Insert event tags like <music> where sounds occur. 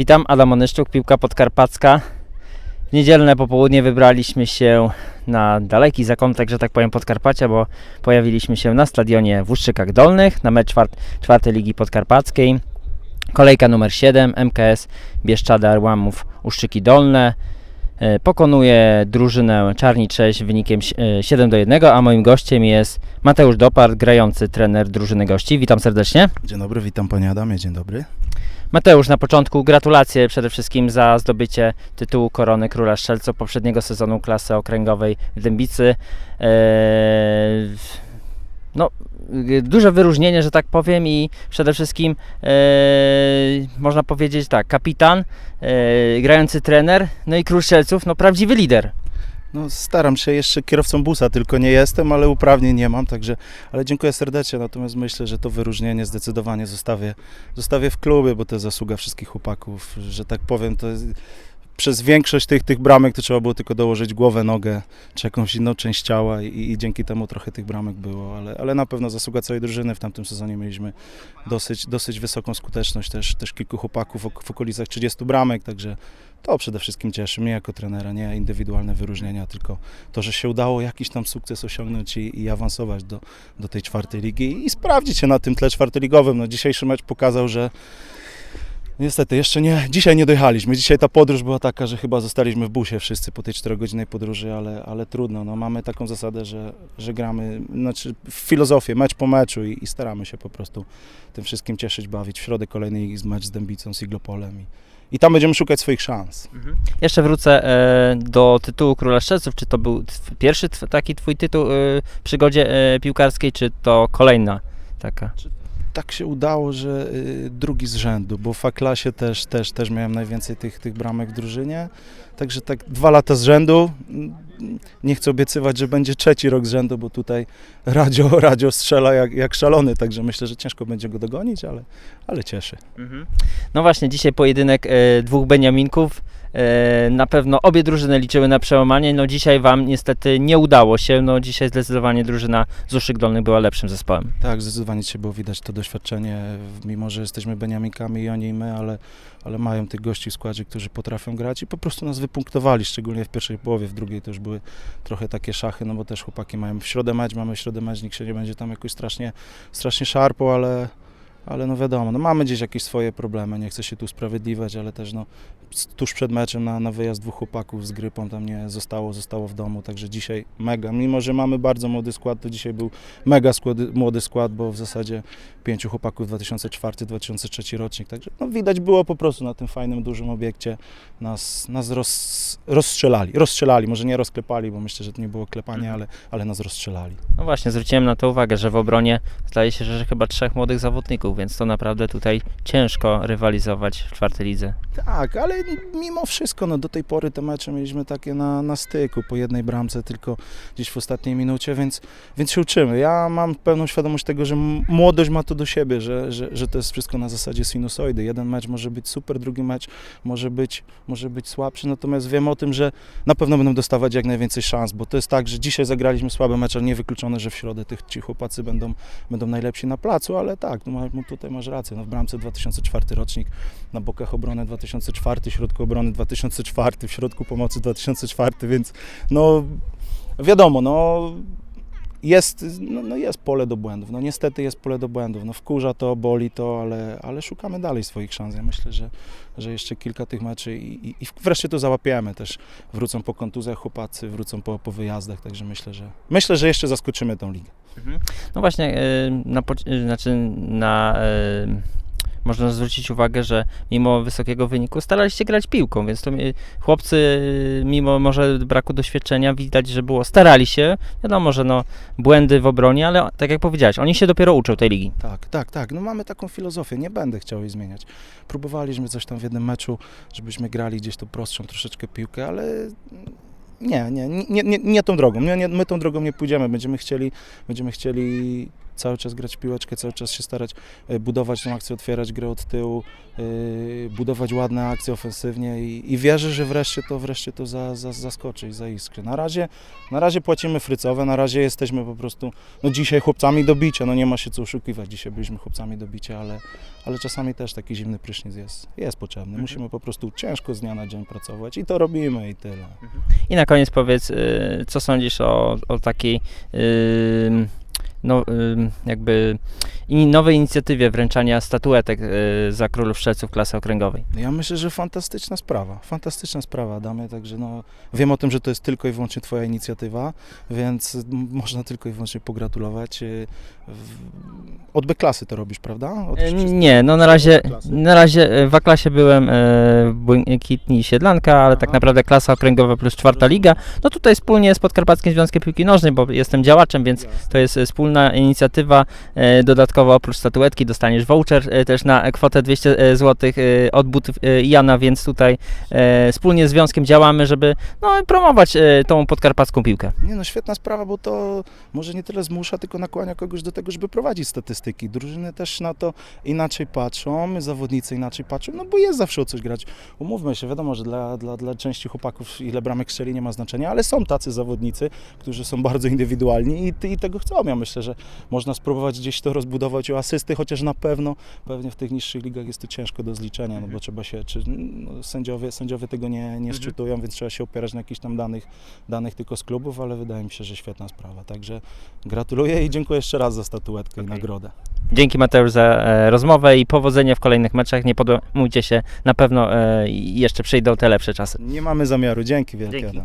Witam, Adam Onyszczuk, Piłka Podkarpacka. W niedzielne popołudnie wybraliśmy się na daleki zakątek, że tak powiem, Podkarpacia, bo pojawiliśmy się na stadionie w Uszczykach Dolnych na mecz czwart, czwartej Ligi Podkarpackiej. Kolejka numer 7, MKS Bieszczady Arłamów Uszczyki Dolne. E, Pokonuje drużynę Czarni Cześć wynikiem e, 7 do 1, a moim gościem jest Mateusz Dopart, grający trener drużyny gości. Witam serdecznie. Dzień dobry, witam panie Adamie, dzień dobry. Mateusz, na początku gratulacje przede wszystkim za zdobycie tytułu Korony Króla Strzelców poprzedniego sezonu klasy okręgowej w Dębicy. Eee, no, duże wyróżnienie, że tak powiem i przede wszystkim eee, można powiedzieć tak, kapitan, eee, grający trener, no i Król Strzelców, no prawdziwy lider. No staram się, jeszcze kierowcą busa tylko nie jestem, ale uprawnień nie mam, także, ale dziękuję serdecznie, natomiast myślę, że to wyróżnienie zdecydowanie zostawię, zostawię w klubie, bo to jest zasługa wszystkich chłopaków, że tak powiem, to jest, przez większość tych, tych bramek to trzeba było tylko dołożyć głowę, nogę, czy jakąś inną część ciała i, i dzięki temu trochę tych bramek było, ale, ale na pewno zasługa całej drużyny, w tamtym sezonie mieliśmy dosyć, dosyć wysoką skuteczność, też, też kilku chłopaków w okolicach 30 bramek, także to przede wszystkim cieszy mnie jako trenera, nie indywidualne wyróżnienia, tylko to, że się udało jakiś tam sukces osiągnąć i, i awansować do, do tej czwartej ligi i sprawdzić się na tym tle czwartoligowym. No, dzisiejszy mecz pokazał, że niestety jeszcze nie, dzisiaj nie dojechaliśmy. Dzisiaj ta podróż była taka, że chyba zostaliśmy w busie wszyscy po tej 4-godzinnej podróży, ale, ale trudno. No, mamy taką zasadę, że, że gramy znaczy w filozofię, mecz po meczu i, i staramy się po prostu tym wszystkim cieszyć, bawić. W środę kolejny mecz z Dębicą, z Iglopolem i, i tam będziemy szukać swoich szans. Jeszcze wrócę e, do tytułu Króla Strzelców. Czy to był tw- pierwszy tw- taki twój tytuł e, w przygodzie e, piłkarskiej, czy to kolejna taka? Tak się udało, że y, drugi z rzędu, bo w A-klasie też, też, też miałem najwięcej tych, tych bramek w drużynie. Także tak dwa lata z rzędu. Nie chcę obiecywać, że będzie trzeci rok z rzędu, bo tutaj radio, <laughs> radio strzela jak, jak szalony, także myślę, że ciężko będzie go dogonić, ale, ale cieszy. No właśnie, dzisiaj pojedynek e, dwóch Beniaminków. E, na pewno obie drużyny liczyły na przełamanie. No dzisiaj Wam niestety nie udało się. No dzisiaj zdecydowanie drużyna z Uszyk Dolnych była lepszym zespołem. Tak, zdecydowanie dzisiaj było widać to doświadczenie, mimo że jesteśmy Beniamikami i oni i my, ale, ale mają tych gości w składzie, którzy potrafią grać i po prostu nas wypunktowali, szczególnie w pierwszej połowie, w drugiej to już były trochę takie szachy, no bo też chłopaki mają w środę mecz, mamy w środę mecz, nikt się nie będzie tam jakoś strasznie, strasznie szarpał, ale, ale no wiadomo, no mamy gdzieś jakieś swoje problemy, nie chcę się tu usprawiedliwiać, ale też no tuż przed meczem na, na wyjazd dwóch chłopaków z grypą tam nie zostało, zostało w domu, także dzisiaj mega, mimo że mamy bardzo młody skład, to dzisiaj był mega skład, młody skład, bo w zasadzie pięciu chłopaków 2004-2003 rocznik, także no widać było po prostu na tym fajnym, dużym obiekcie nas, nas roz, rozstrzelali, rozstrzelali, może nie rozklepali, bo myślę, że to nie było klepanie, ale, ale nas rozstrzelali. No właśnie, zwróciłem na to uwagę, że w obronie zdaje się, że chyba trzech młodych zawodników, więc to naprawdę tutaj ciężko rywalizować w czwartej lidze. Tak, ale mimo wszystko, no do tej pory te mecze mieliśmy takie na, na styku, po jednej bramce tylko gdzieś w ostatniej minucie, więc, więc się uczymy. Ja mam pełną świadomość tego, że młodość ma to do siebie, że, że, że to jest wszystko na zasadzie sinusoidy. Jeden mecz może być super, drugi mecz może być, może być słabszy, natomiast wiem o tym, że na pewno będą dostawać jak najwięcej szans, bo to jest tak, że dzisiaj zagraliśmy słaby mecz, ale niewykluczone, że w środę tych ci chłopacy będą, będą najlepsi na placu, ale tak, no, no tutaj masz rację, no w bramce 2004 rocznik, na bokach obrony 2004, w środku obrony 2004, w środku pomocy 2004, więc no wiadomo, no jest, no, no jest pole do błędów, no niestety jest pole do błędów, no wkurza to, boli to, ale, ale szukamy dalej swoich szans, ja myślę, że, że jeszcze kilka tych meczy i, i, i wreszcie to załapiemy też, wrócą po kontuzjach chłopacy, wrócą po, po wyjazdach, także myślę, że myślę, że jeszcze zaskoczymy tą ligę. No właśnie, y, na, y, znaczy na, y, można zwrócić uwagę, że mimo wysokiego wyniku staraliście grać piłką, więc to chłopcy, mimo może braku doświadczenia, widać, że było, starali się. Wiadomo, że no, błędy w obronie, ale tak jak powiedziałeś, oni się dopiero uczą tej ligi. Tak, tak, tak. No mamy taką filozofię, nie będę chciał jej zmieniać. Próbowaliśmy coś tam w jednym meczu, żebyśmy grali gdzieś tą prostszą troszeczkę piłkę, ale nie, nie, nie, nie, nie tą drogą. Nie, nie, my tą drogą nie pójdziemy. Będziemy chcieli, będziemy chcieli cały czas grać piłeczkę, cały czas się starać e, budować tą akcję, otwierać grę od tyłu, e, budować ładne akcje ofensywnie i, i wierzę, że wreszcie to, wreszcie to za, za, zaskoczy i zaiskrzy. Na razie, na razie płacimy frycowe, na razie jesteśmy po prostu, no dzisiaj chłopcami do bicia, no nie ma się co oszukiwać, dzisiaj byliśmy chłopcami do bicia, ale, ale czasami też taki zimny prysznic jest, jest potrzebny. Musimy po prostu ciężko z dnia na dzień pracować i to robimy i tyle. I na koniec powiedz, y, co sądzisz o, o takiej y, no, y, jakby i nowej inicjatywie wręczania statuetek y, za królów strzelców klasy okręgowej? Ja myślę, że fantastyczna sprawa, fantastyczna sprawa, Adamie, także no, wiem o tym, że to jest tylko i wyłącznie Twoja inicjatywa, więc można tylko i wyłącznie pogratulować. Y, Od B-klasy to robisz, prawda? Nie, no na razie, na razie e, w A-klasie byłem w Błękitni Siedlanka, ale tak Aha. naprawdę klasa okręgowa plus czwarta liga. No tutaj wspólnie z Podkarpackim Związkiem Piłki Nożnej, bo jestem działaczem, więc to jest e, wspólna inicjatywa. E, Dodatkowo oprócz statuetki dostaniesz voucher e, też na kwotę 200 zł od butów Jana, więc tutaj e, wspólnie z związkiem działamy, żeby no, promować tą podkarpacką piłkę. Nie no, świetna sprawa, bo to może nie tyle zmusza, tylko nakłania kogoś do tego, żeby prowadzić statystyki. Drużyny też na to inaczej patrzą, zawodnicy inaczej patrzą, no bo jest zawsze o coś grać. Umówmy się, wiadomo, że dla, dla, dla części chłopaków ile bramek strzeli nie ma znaczenia, ale są tacy zawodnicy, którzy są bardzo indywidualni i, i tego chcą. Ja myślę, że można spróbować gdzieś to rozbudować o asysty, chociaż na pewno pewnie w tych niższych ligach jest to ciężko do zliczenia, no bo trzeba się, czy no, sędziowie, sędziowie tego nie, nie szczytują, więc trzeba się opierać na jakichś tam danych, danych tylko z klubów, ale wydaje mi się, że świetna sprawa. Także gratuluję i dziękuję jeszcze raz za statuetkę i Okej. nagrodę. Dzięki Mateusz za e, rozmowę i powodzenia w kolejnych meczach. Nie podejmujcie się, na pewno e, jeszcze przyjdą te lepsze czasy. Nie mamy zamiaru. Dzięki wielkie Dzięki.